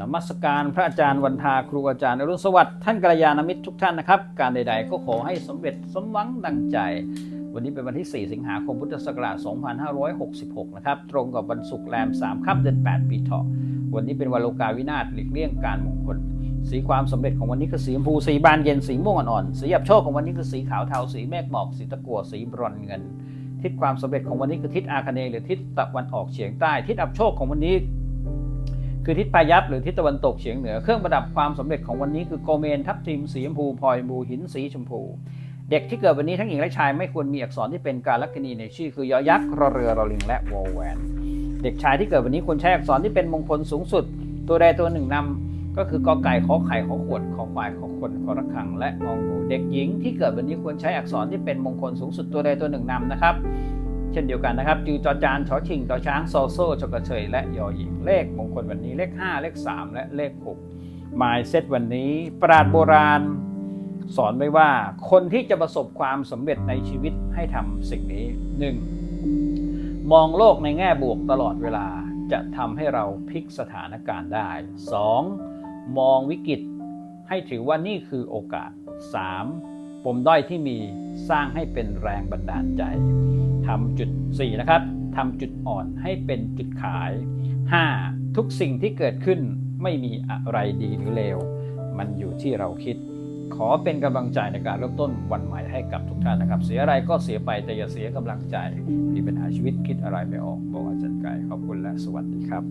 นมัสการพระอาจารย์วันทาครูอาจารย์อรุณสวัสดิ์ท่านกัลยาณมิตรทุกท่านนะครับ การใดๆก็ขอให้สำเร็จสมหวังดังใจ วันนี้เป็นวันที่ 4 สิงหาคมพุทธศักราช 2566 นะครับ ตรงกับวันศุกร์แรม 3ค่ำเดือน 8 ปีเถาะวันนี้เป็นวันโลกาวินาศหลีกเลี่ยงการมงคล สีความสำเร็จของวันนี้คือสีชมพูสีบานเย็นสีม่วงอ่อนๆสีหยับโชคของวันนี้คือสีขาวเทาสีเมฆหมอกสีตะกั่วสีบรอนเงิน ทิศความสำเร็จของวันนี้คือทิศอาคเนย์หรือทิศตะวันออกเฉียงใต้ ทิศอับโชคของวันนี้ คือทิศพายัพหรือทิศตะวันตกเฉียงเหนือเครื่องประดับความสำเร็จของวันนี้คือโกเมนทับทิมสีชมพูพลอยบูหินสีชมพู เด็กที่เกิดวันนี้ทั้งหญิงและชายไม่ควรมีอักษรที่เป็นการลักษณีในชื่อคือยอยักษ์รอเรือรอลิงและวอลแวนเด็กชายที่เกิดวันนี้ควรใช้อักษรที่เป็นมงคลสูงสุด ตัวใดตัวหนึ่งนำก็คือกอไก่ขอไข่ขอขวดขอควายขอคนขอระฆังและงองูเด็กหญิงที่เกิดวันนี้ควรใช้อักษรที่เป็นมงคลสูงสุดตัวใดตัวหนึ่งนำนะครับ เช่นเดียวกันนะครับจือจอจานชอชิงจอช้างโซโซจกเชยและยอหญิงเลขมงคลวันนี้เลข 5 เลข 3 และเลข6หมายเซตวันนี้ ปราดโบราณ สอนไว้ว่าคนที่จะประสบความสำเร็จในชีวิตให้ทำสิ่งนี้ 1. มองโลกในแง่บวกตลอดเวลาจะทำให้เราพลิกสถานการณ์ได้ 2. มองวิกฤตให้ถือว่านี่คือโอกาส 3. ปมด้อยที่มีสร้างให้เป็นแรงบันดาลใจ ทำจุด 4 นะครับทำจุดอ่อนให้เป็นจุดขาย 5. ทุกสิ่งที่เกิดขึ้นไม่มีอะไรดีหรือเลว มันอยู่ที่เราคิด ขอเป็นกำลังใจในการเริ่มต้นวันใหม่ให้กับทุกท่านนะครับ เสียอะไรก็เสียไปแต่อย่าเสียกำลังใจ มีปัญหาชีวิตคิดอะไรไม่ออกบอกอาจารย์ไก่ขอบคุณและสวัสดีครับ